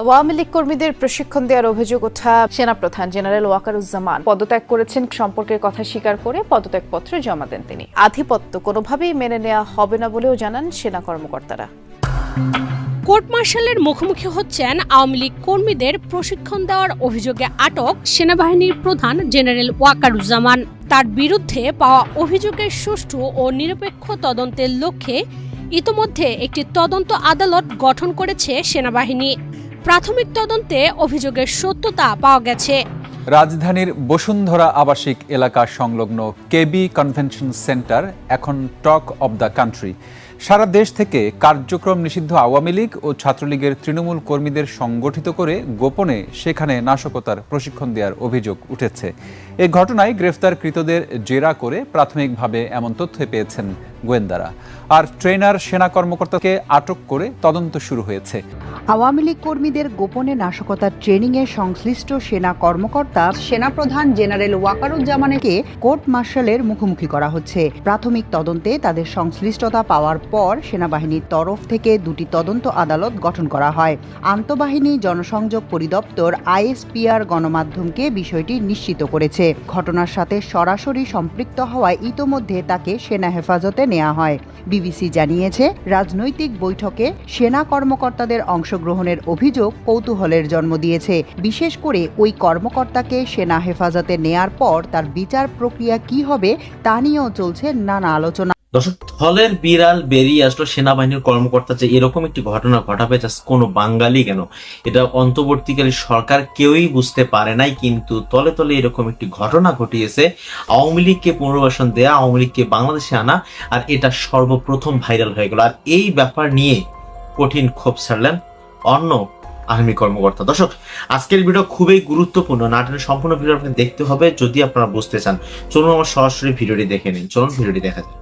আওয়ামী লীগ কর্মীদের প্রশিক্ষণ দেওয়ার অভিযোগ ওঠা সেনাপ্রধান জেনারেল ওয়াকারুজ্জামান। পদত্যাগ করেছেন সম্পর্কের কথা স্বীকার করে পদত্যাগপত্র জমা দেন তিনি। আধিপত্য কোনোভাবেই মেনে নেওয়া হবে না বলেও জানান সেনা কর্মকর্তারা। কোর্ট মার্শালের মুখোমুখি হচ্ছেন আওয়ামী লীগ কর্মীদের প্রশিক্ষণ দেওয়ার অভিযোগে আটক সেনাবাহিনীর প্রধান জেনারেল ওয়াকারুজ্জামান। তার বিরুদ্ধে পাওয়া অভিযোগের সুষ্ঠু ও নিরপেক্ষ তদন্তের লক্ষ্যে ইতোমধ্যে একটি তদন্ত আদালত গঠন করেছে সেনাবাহিনী। প্রাথমিক তদন্তে অভিযোগের সত্যতা পাওয়া গেছে। রাজধানীর বসুন্ধরা আবাসিক এলাকা সংলগ্ন কেবি কনভেনশন সেন্টার, এখন টক অব দ্য কান্ট্রি। সারা দেশ থেকে কার্যক্রম নিষিদ্ধ আওয়ামী লীগ ও ছাত্রলীগের তৃণমূল কর্মীদের সংগঠিত করে গোপনে সেখানে নাশকতার প্রশিক্ষণ দেওয়ার অভিযোগ উঠেছে। এ ঘটনায় গ্রেফতারকৃতদের জেরা করে প্রাথমিকভাবে এমন তথ্য পেয়েছেন গোয়েন্দারা। আর ট্রেনার, সেনা কর্মকর্তাকে আটক করে তদন্ত শুরু হয়েছে। আওয়ামী লীগ কর্মীদের গোপনে নাশকতার ট্রেনিংয়ে সংশ্লিষ্ট সেনা কর্মকর্তা, সেনাপ্রধান জেনারেল ওয়াকারুজ্জামানকে কোর্ট মার্শালের মুখোমুখি করা হচ্ছে। প্রাথমিক তদন্তে তাদের সংশ্লিষ্টতা পাওয়ার পর সেনাবাহিনীর তরফ থেকে দুটি তদন্ত আদালত গঠন করা হয়। আন্তঃবাহিনী জনসংযোগ পরিদপ্তর আইএসপিআর গণমাধ্যমকে বিষয়টি নিশ্চিত করেছে। ঘটনার সাথে সরাসরি সম্পৃক্ত হওয়ায় ইতোমধ্যে তাকে সেনা হেফাজতে নেওয়া হয়। বিবিসি জানিয়েছে, রাজনৈতিক বৈঠকে সেনা কর্মকর্তাদের অংশগ্রহণের অভিযোগ কৌতূহলের জন্ম দিয়েছে। বিশেষ করে ওই কর্মকর্তাকে সেনা হেফাজতে নেয়ার পর তার বিচার প্রক্রিয়া কি হবে তা নিয়েও চলছে নানা আলোচনা। দর্শক, থলের বিড়াল বেরিয়ে আসলো সেনাবাহিনীর কর্মকর্তা যে এরকম একটি ঘটনা ঘটাবে জাস্ট কোনো বাঙালি কেন? এটা অন্তর্বর্তীকালীন সরকার কেউই বুঝতে পারে নাই, কিন্তু তলে তলে এরকম একটি ঘটনা ঘটিয়েছে। আওয়ামী লীগকে পুনর্বাসন দেয়া, আওয়ামী লীগকে বাংলাদেশে আনা, আর এটা সর্বপ্রথম ভাইরাল হয়ে গেল। আর এই ব্যাপার নিয়ে কঠিন ক্ষোভ ছাড়লেন অন্য আর্মি কর্মকর্তা। দর্শক, আজকের ভিডিও খুবই গুরুত্বপূর্ণ। নাটনে সম্পূর্ণ ভিডিও আপনাকে দেখতে হবে যদি আপনারা বুঝতে চান। চলুন আমার সরাসরি ভিডিওটি দেখে নিন চলুন ভিডিওটি দেখা যাক।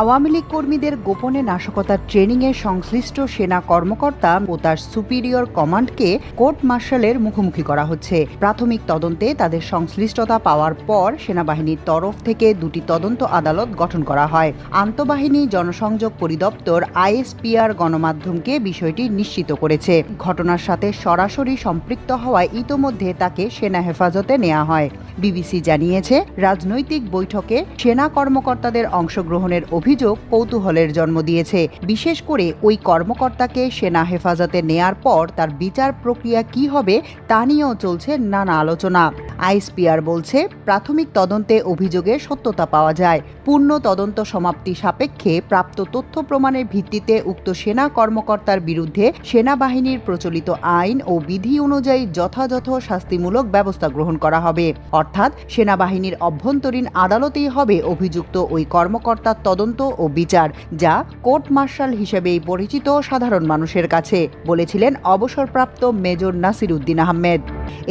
আওয়ামী লীগ কর্মীদের গোপনে নাশকতার ট্রেনিংয়ে সংশ্লিষ্ট সেনা কর্মকর্তা ও তার সুপিরিয়র কমান্ডকে কোর্ট মার্শালের মুখোমুখি করা হচ্ছে। প্রাথমিক তদন্তে তাদের সংশ্লিষ্টতা পাওয়ার পর সেনাবাহিনীর তরফ থেকে দুটি তদন্ত আদালত গঠন করা হয়। আন্তঃবাহিনী জনসংযোগ পরিদপ্তর আইএসপিআর গণমাধ্যমকে বিষয়টি নিশ্চিত করেছে। ঘটনার সাথে সরাসরি সম্পৃক্ত হওয়ায় ইতোমধ্যে তাকে সেনা হেফাজতে নেওয়া হয়। বিবিসি জানিয়েছে, রাজনৈতিক বৈঠকে সেনা কর্মকর্তাদের অংশগ্রহণের অভিযোগ কৌতূহলের জন্ম দিয়েছে। বিশেষ করে ওই কর্মকর্তাকে সেনা হেফাজতে নেয়ার পর তার বিচার প্রক্রিয়া কি হবে তা নিয়েও চলছে নানা আলোচনা। আইএসপিআর বলছে, প্রাথমিক তদন্তে অভিযোগের সত্যতা পাওয়া যায়। পূর্ণ তদন্ত সমাপ্তি সাপেক্ষে প্রাপ্ত তথ্য প্রমাণের ভিত্তিতে উক্ত সেনা কর্মকর্তার বিরুদ্ধে সেনাবাহিনীর প্রচলিত আইন ও বিধি অনুযায়ী যথাযথ শাস্তিমূলক ব্যবস্থা গ্রহণ করা হবে। অর্থাৎ সেনাবাহিনীর অভ্যন্তরীণ আদালতেই হবে অভিযুক্ত ওই কর্মকর্তার তদন্ত ও বিচার, যা কোর্ট মার্শাল হিসেবেই পরিচিত সাধারণ মানুষের কাছে, বলেছিলেন অবসরপ্রাপ্ত মেজর নাসির উদ্দিন আহমেদ।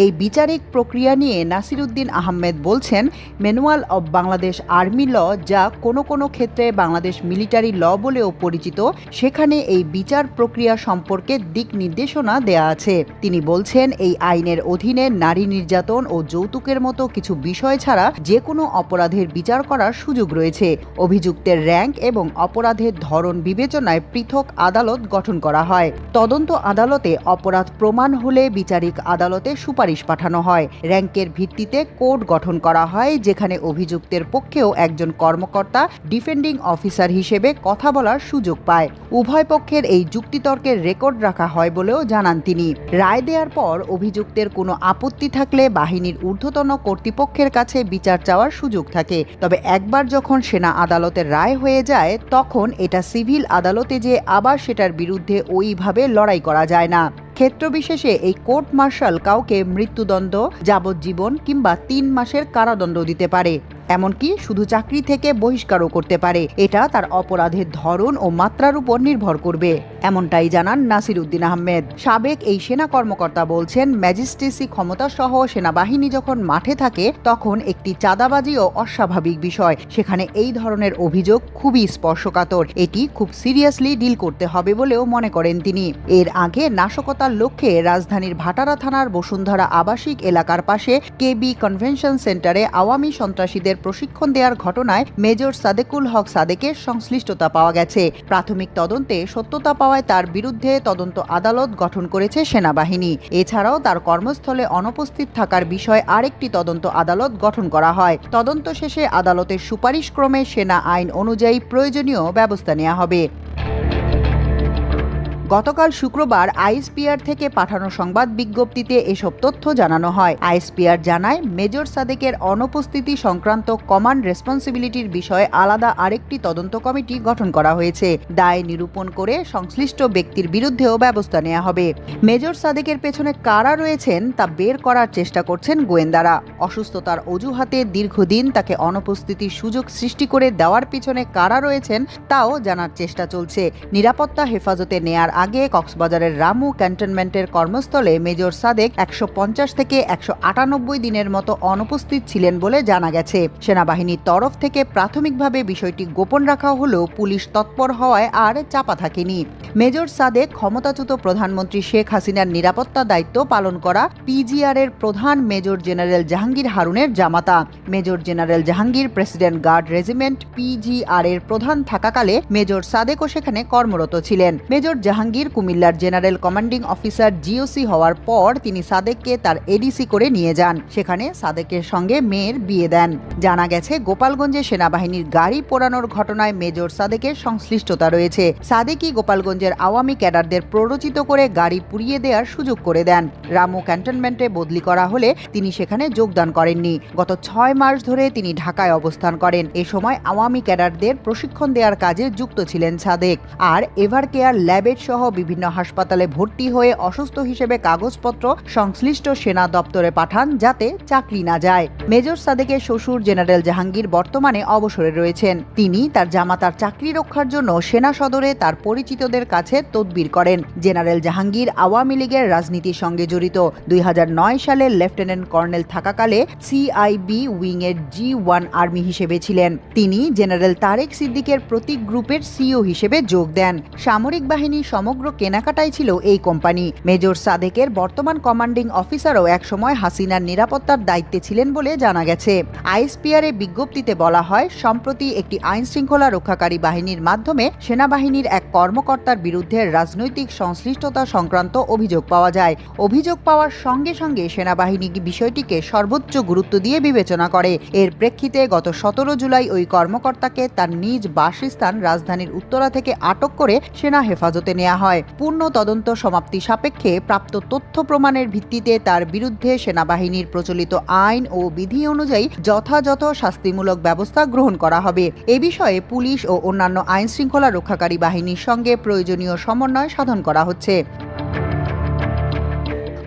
এই বিচারিক প্রক্রিয়া নিয়ে নাসিরুদ্দিন আহমেদ বলছেন manual of Bangladesh army law, যা কোনো কোনো ক্ষেত্রে বাংলাদেশ মিলিটারি ল বলেও পরিচিত, সেখানে এই বিচার প্রক্রিয়া সম্পর্কে দিক নির্দেশনা দেয়া আছে। তিনি বলছেন, এই আইনের অধীনে নারী নির্যাতন ও যৌতুকের মতো কিছু বিষয় ছাড়া যে কোনো অপরাধের বিচার করার সুযোগ রয়েছে। অভিযুক্তের র্যাঙ্ক এবং অপরাধের ধরন বিবেচনায় পৃথক আদালত গঠন করা হয়। তদন্ত আদালতে অপরাধ প্রমাণ হলে বিচারিক আদালতে সুপারিশ পাঠানো হয়। র্যাঙ্কের ভিত্তিতে কোড গঠন করা হয়, যেখানে অভিযুক্তের পক্ষেও একজন কর্মকর্তা, ডিফেন্ডিং অফিসার হিসেবে কথা বলার সুযোগ পায়। উভয় পক্ষের এই যুক্তিতর্কের রেকর্ড রাখা হয় বলেও জানান তিনি। রায় দেওয়ার পর অভিযুক্তের কোনো আপত্তি থাকলে বাহিনীর ঊর্ধ্বতন কর্তৃপক্ষের কাছে বিচার চাওয়ার সুযোগ থাকে। তবে একবার যখন সেনা আদালতের রায় হয়ে যায়, তখন এটা সিভিল আদালতে যে আবার সেটার বিরুদ্ধে ওইভাবে লড়াই করা যায় না। ক্ষেত্রবিশেষে এই কোর্ট মার্শাল কাউকে মৃত্যুদণ্ড, যাবজ্জীবন কিংবা তিন মাসের কারাদণ্ড দিতে পারে। এমনকি শুধু চাকরি থেকে বহিষ্কারও করতে পারে। এটা তার অপরাধের ধরন ও মাত্রার উপর নির্ভর করবে। এমনটাই জানান নাসির উদ্দিন আহমেদ। সাবেক এই সেনা কর্মকর্তা বলছেন, ম্যাজিস্ট্রেসি ক্ষমতা সহ সেনাবাহিনী যখন মাঠে থাকে, তখন একটি চাঁদাবাজি ও অস্বাভাবিক বিষয়। সেখানে এই ধরনের অভিযোগ খুবই স্পর্শকাতর। এটি খুব সিরিয়াসলি ডিল করতে হবে বলেও মনে করেন তিনি। এর আগে নাশকতার লক্ষ্যে রাজধানীর ভাটারা থানার বসুন্ধরা আবাসিক এলাকার পাশে কেবি কনভেনশন সেন্টারে আওয়ামী সন্ত্রাসীদের প্রশিক্ষণ দেওয়ার ঘটনায় মেজর সাদেকুল হক সাদেকের সংশ্লিষ্টতা পাওয়া গেছে। প্রাথমিক তদন্তে সত্যতা পাওয়ায় তার বিরুদ্ধে তদন্ত আদালত গঠন করেছে সেনাবাহিনী। এছাড়াও তার কর্মস্থলে অনুপস্থিত থাকার বিষয়ে আরেকটি তদন্ত আদালত গঠন করা হয়। তদন্ত শেষে আদালতের সুপারিশক্রমে সেনা আইন অনুযায়ী প্রয়োজনীয় ব্যবস্থা নেওয়া হবে। গতকাল শুক্রবার আইএসপিআর থেকে পাঠানো সংবাদ বিজ্ঞপ্তিতে এসব তথ্য জানানো হয়। আইএসপিআর জানায়, মেজর সাদেকের অনুপস্থিতি সংক্রান্ত কমান্ড রেসপন্সিবিলিটির বিষয়ে আলাদা আরেকটি তদন্ত কমিটি গঠন করা হয়েছে। দায় নিরূপণ করে সংশ্লিষ্ট ব্যক্তির বিরুদ্ধেও ব্যবস্থা নেওয়া হবে। মেজর সাদেকের পেছনে কারা রয়েছেন তা বের করার চেষ্টা করছেন গোয়েন্দারা। অসুস্থতার অজুহাতে দীর্ঘদিন তাকে অনুপস্থিতির সুযোগ সৃষ্টি করে দেওয়ার পিছনে কারা রয়েছেন তাও জানার চেষ্টা চলছে। নিরাপত্তা হেফাজতে নেয়ার আগে কক্সবাজারের রামু ক্যান্টনমেন্টের কর্মস্থলে মেজর সাদেক একশো পঞ্চাশ থেকে একশো আটানব্বই দিনের মতো অনুপস্থিত ছিলেন বলে জানা গেছে। সেনাবাহিনীর তরফ থেকে প্রাথমিকভাবে বিষয়টি গোপন রাখা হলেও পুলিশ তৎপর হওয়ায় আর চাপা থাকেনি। মেজর সাদেক ক্ষমতাচ্যুত প্রধানমন্ত্রী শেখ হাসিনার নিরাপত্তা দায়িত্ব পালন করা পিজিআর এর প্রধান মেজর জেনারেল জাহাঙ্গীর হারুনের জামাতা। Major general Jahangir president guard regiment P G R এর প্রধান থাকাকালে মেজর সাদেকও সেখানে কর্মরত ছিলেন। মেজর জাহাঙ্গীর কুমিল্লার জেনারেল কমান্ডিং অফিসার জিওসি হওয়ার পর তিনি সাদেককে তার এডিসি করে নিয়ে যান। সেখানে সাদেকের সঙ্গে মেয়ের বিয়ে দেন। জানা গেছে, গোপালগঞ্জে সেনাবাহিনীর গাড়ি পোড়ানোর ঘটনায় মেজর সাদেকের সংশ্লিষ্টতা রয়েছে। সাদেকই গোপালগঞ্জের আওয়ামী ক্যাডারদের প্ররোচিত করে গাড়ি পুড়িয়ে দেওয়ার সুযোগ করে দেন। রামু ক্যান্টনমেন্টে বদলি করা হলে তিনি সেখানে যোগদান করেননি। গত ছয় মাস ধরে তিনি ঢাকায় অবস্থান করেন। এ সময় আওয়ামী ক্যাডারদের প্রশিক্ষণ দেওয়ার কাজে যুক্ত ছিলেন সাদেক। আর এভার কেয়ার ল্যাবেট সহ বিভিন্ন হাসপাতালে ভর্তি হয়ে অসুস্থ হিসেবে কাগজপত্র সংশ্লিষ্ট সেনা দপ্তরে পাঠান যাতে চাকরি না যায়। মেজর সাদেকের শ্বশুর জেনারেল জাহাঙ্গীর বর্তমানে অবসরে রয়েছেন। তিনি তার জামাতার চাকরি রক্ষার জন্য সেনা সদরে তার পরিচিতদের কাছে তদবির করেন। জেনারেল জাহাঙ্গীর আওয়ামী লীগের রাজনীতির সঙ্গে জড়িত। দুই হাজার নয় সালে লেফটেন্যান্ট কর্নেল থাকাকালে সিআইবি উইং এর জি ওয়ান আর্মি হিসেবে ছিলেন। তিনি জেনারেল তারেক সিদ্দিকের প্রতীক গ্রুপের সিও হিসেবে যোগ দেন। সামরিক বাহিনীর সমগ্র কেনাকাটাই ছিল এই কোম্পানি। মেজর সাদেকের বর্তমান কমান্ডিং অফিসারও একসময় হাসিনার নিরাপত্তার দায়িত্বে ছিলেন বলে জানা গেছে। আইএসপিআর এ বিজ্ঞপ্তিতে বলা হয়, সম্প্রতি একটি আইন শৃঙ্খলা রক্ষাকারী বাহিনীর মাধ্যমে সেনাবাহিনীর এক কর্মকর্তার বিরুদ্ধে রাজনৈতিক সংশ্লিষ্টতা সংক্রান্ত অভিযোগ পাওয়া যায়। অভিযোগ পাওয়ার সঙ্গে সঙ্গে সেনাবাহিনী বিষয়টিকে সর্বোচ্চ গুরুত্ব দিয়ে বিবেচনা করে। এর প্রেক্ষিতে গত সতেরো জুলাই ওই কর্মকর্তাকে তার নিজ বাসস্থান রাজধানীর উত্তরা থেকে আটক করে সেনা হেফাজতে নেওয়া হয়। পূর্ণ তদন্ত সমাপ্তি সাপেক্ষে প্রাপ্ত তথ্য প্রমাণের ভিত্তিতে তার বিরুদ্ধে সেনাবাহিনীর প্রচলিত আইন ও বিধি অনুযায়ী যথাযথ শাস্তিমূলক ব্যবস্থা গ্রহণ করা হবে। এ বিষয়ে পুলিশ ও অন্যান্য আইন শৃঙ্খলা রক্ষাকারী বাহিনীর সঙ্গে প্রয়োজনীয় সমন্বয় সাধন করা হচ্ছে।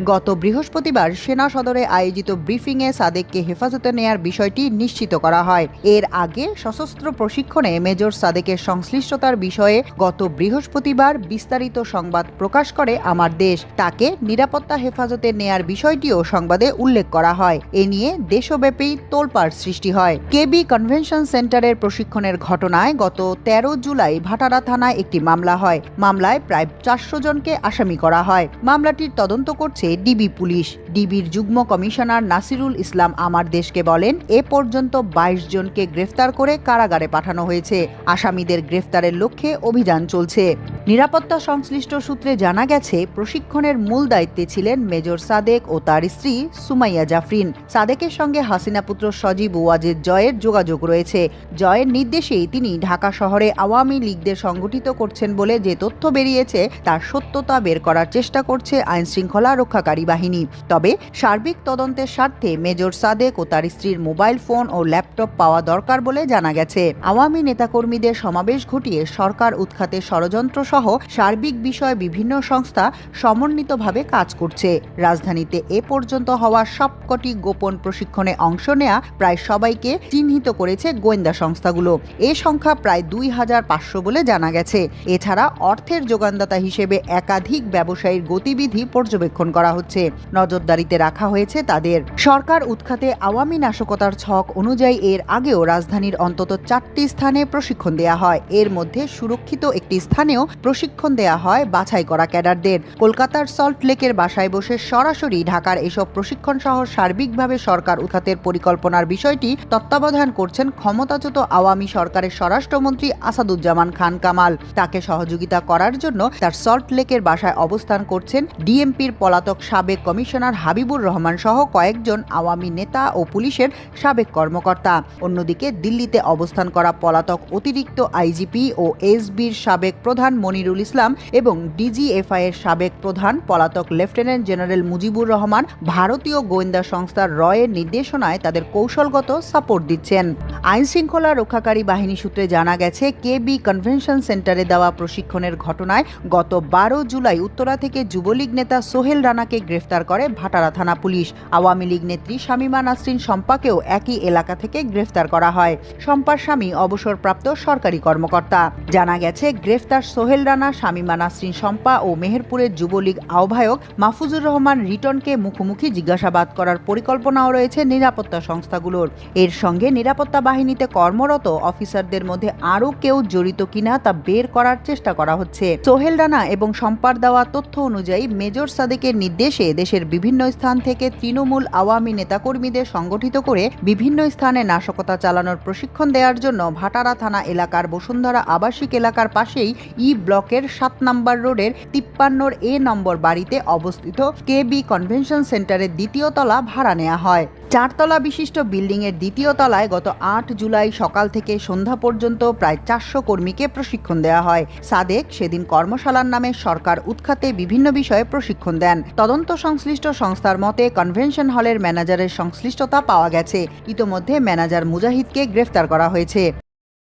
গত বৃহস্পতিবার সেনা সদরে আয়োজিত ব্রিফিংয়ে সাদেককে হেফাজতে নেয়ার বিষয়টি নিশ্চিত করা হয়। এর আগে সশস্ত্র প্রশিক্ষণে মেজর সাদেকের সংশ্লিষ্টতার বিষয়ে গত বৃহস্পতিবার বিস্তারিত সংবাদ প্রকাশ করে আমার দেশ। তাকে নিরাপত্তা হেফাজতে নেয়ার বিষয়টিও সংবাদে উল্লেখ করা হয়। এ নিয়ে দেশব্যাপী তোলপাড় সৃষ্টি হয়। কেবি কনভেনশন সেন্টারের প্রশিক্ষণের ঘটনায় গত তেরো জুলাই ভাটারা থানায় একটি মামলা হয়। মামলায় প্রায় চারশো জনকে আসামি করা হয়। মামলাটির তদন্ত করছে ডিবি পুলিশ। ডিবির যুগ্ম কমিশনার নাসিরুল ইসলাম আমার দেশকে বলেন, এ পর্যন্ত বাইশ জনকে গ্রেফতার করে কারাগারে পাঠানো হয়েছে। আসামিদের গ্রেফতারের লক্ষ্যে অভিযান চলছে। নিরাপত্তা সংশ্লিষ্ট সূত্রে জানা গেছে, প্রশিক্ষণের মূল দায়িত্বে ছিলেন মেজর সাদেক ও তার স্ত্রী সুমাইয়া জাফরিন। সাদেকের সঙ্গে হাসিনা পুত্র সজীব ওয়াজেদ জয়ের যোগাযোগ রয়েছে। জয়ের নির্দেশেই তিনি ঢাকা শহরে আওয়ামী লীগদের সংগঠিত করছেন বলে যে তথ্য বেরিয়েছে, তার সত্যতা বের করার চেষ্টা করছে আইন শৃঙ্খলা রক্ষাকারী বাহিনী। তবে সার্বিক তদন্তের স্বার্থে মেজর সাদেক ও তার স্ত্রীর মোবাইল ফোন ও ল্যাপটপ পাওয়া দরকার বলে জানা গেছে। আওয়ামী নেতাকর্মীদের সমাবেশ ঘটিয়ে সরকার উৎখাতে ষড়যন্ত্র সহ সার্বিক বিষয়ে বিভিন্ন সংস্থা সমন্বিতভাবে কাজ করছে। রাজধানীতে এ পর্যন্ত হওয়া সবকটি গোপন প্রশিক্ষণে অংশ নেয়া প্রায় সবাইকে চিহ্নিত করেছে গোয়েন্দা সংস্থাগুলো। এ সংখ্যা প্রায় দুই হাজার পাঁচশো বলে জানা গেছে। এছাড়া অর্থের যোগানদাতা হিসেবে একাধিক ব্যবসায়ীর গতিবিধি পর্যবেক্ষণ করা হচ্ছে। নজরদারিতে রাখা হয়েছে তাদের। সরকার উৎখাতে আওয়ামী নাশকতার ছক অনুযায়ী এর আগেও রাজধানীর অন্তত চারটি স্থানে প্রশিক্ষণ দেয়া হয়। এর মধ্যে সুরক্ষিত একটি স্থানেও প্রশিক্ষণ দেয়া হয় বাছাই করা ক্যাডারদের। কলকাতার সল্ট লেকের বাসায় বসে সরাসরি ঢাকার এসব প্রশিক্ষণ সহ সার্বিকভাবে সরকার উৎখাতের পরিকল্পনার বিষয়টি তত্ত্বাবধান করছেন ক্ষমতাচ্যুত আওয়ামী সরকারের স্বরাষ্ট্রমন্ত্রী আসাদুজ্জামান খান কামাল। তাকে সহযোগিতা করার জন্য তার সল্ট লেকের বাসায় অবস্থান করছেন ডিএমপির পলাতক সাবেক কমিশনার হাবিবুর রহমান সহ কয়েকজন আওয়ামী নেতা ও পুলিশের সাবেক কর্মকর্তা। অন্যদিকে দিল্লিতে অবস্থান করা পলাতক অতিরিক্ত আইজিপি ও এসবির সাবেক প্রধান মনিরুল ইসলাম এবং ডিজিএফআই এর সাবেক প্রধান পলাতক লেফটেন্যান্ট জেনারেল মুজিবুর রহমান ভারতীয় গোয়েন্দা সংস্থা রয়ের নির্দেশনায় তাদের কৌশলগত সাপোর্ট দিচ্ছেন। আইন শৃঙ্খলা রক্ষাকারী বাহিনী সূত্রে জানা গেছে, কেবি কনভেনশন সেন্টারে দেওয়া প্রশিক্ষণের ঘটনায় গত বারো জুলাই উত্তরা থেকে যুবলীগ নেতা সোহেল রানাকে গ্রেফতার করে ভাটারা থানা পুলিশ। আওয়ামী লীগ নেত্রী শামীমা নাসরিন শম্পাকেও একই এলাকা থেকে গ্রেফতার করা হয়। শম্পার স্বামী অবসরপ্রাপ্ত সরকারি কর্মকর্তা। জানা গেছে, গ্রেফতার সোহেল রানা, শামীমা নাসরিন শম্পা ও মেহেরপুরের যুবলীগ আহ্বায়ক মাহফুজুর রহমান রিটনকে মুখোমুখি জিজ্ঞাসাবাদ করার পরিকল্পনাও রয়েছে নিরাপত্তা সংস্থাগুলোর। এর সঙ্গে নিরাপত্তা বাহিনীতে কর্মরত অফিসারদের মধ্যে আরও কেউ জড়িত কিনা তা বের করার চেষ্টা করা হচ্ছে। সোহেল রানা এবং শম্পার দেওয়া তথ্য অনুযায়ী মেজর সাদেকের নির্দেশে দেশের বিভিন্ন স্থান থেকে তৃণমূল আওয়ামী নেতাকর্মীদের সংগঠিত করে বিভিন্ন স্থানে নাশকতা চালানোর প্রশিক্ষণ দেওয়ার জন্য ভাটারা থানা এলাকার বসুন্ধরা আবাসিক এলাকার পাশেই ই ব্লকের সাত নম্বর রোডের তিপ্পান্নর এ নম্বর বাড়িতে অবস্থিত কেবি কনভেনশন সেন্টারের দ্বিতীয় তলা ভাড়া নেওয়া হয়। চারতলা বিশিষ্ট বিল্ডিংয়ের দ্বিতীয় তলায় গত আট জুলাই সকাল থেকে সন্ধ্যা পর্যন্ত প্রায় চারশো কর্মীকে প্রশিক্ষণ দেওয়া হয়। সাদেক সেদিন কর্মশালার নামে সরকার উৎখাতে বিভিন্ন বিষয়ে প্রশিক্ষণ দেন। তদন্ত সংশ্লিষ্ট সংস্থার মতে কনভেনশন হলের ম্যানেজারের সংশ্লিষ্টতা পাওয়া গেছে। ইতোমধ্যে ম্যানেজার মুজাহিদকে গ্রেফতার করা হয়েছে।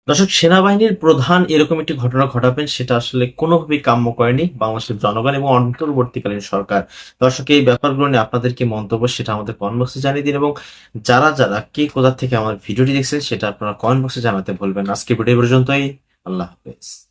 দর্শক, সেনাবাহিনীর প্রধান এরকম একটি ঘটনা ঘটাবেন, সেটা আসলে কোনোভাবেই কাম্য করেনি বাংলাদেশের জনগণ এবং অন্তর্বর্তীকালীন সরকার। দর্শক, এই ব্যাপারগুলো নিয়ে আপনাদের কি মন্তব্য সেটা আমাদের কমেন্ট বক্সে জানিয়ে দিন এবং যারা যারা কে কোথা থেকে আমার ভিডিওটি দেখছেন সেটা আপনারা কমেন্ট বক্সে জানাতে বলবেন আজকে ভিডিও পর্যন্তই। আল্লাহ হাফেজ।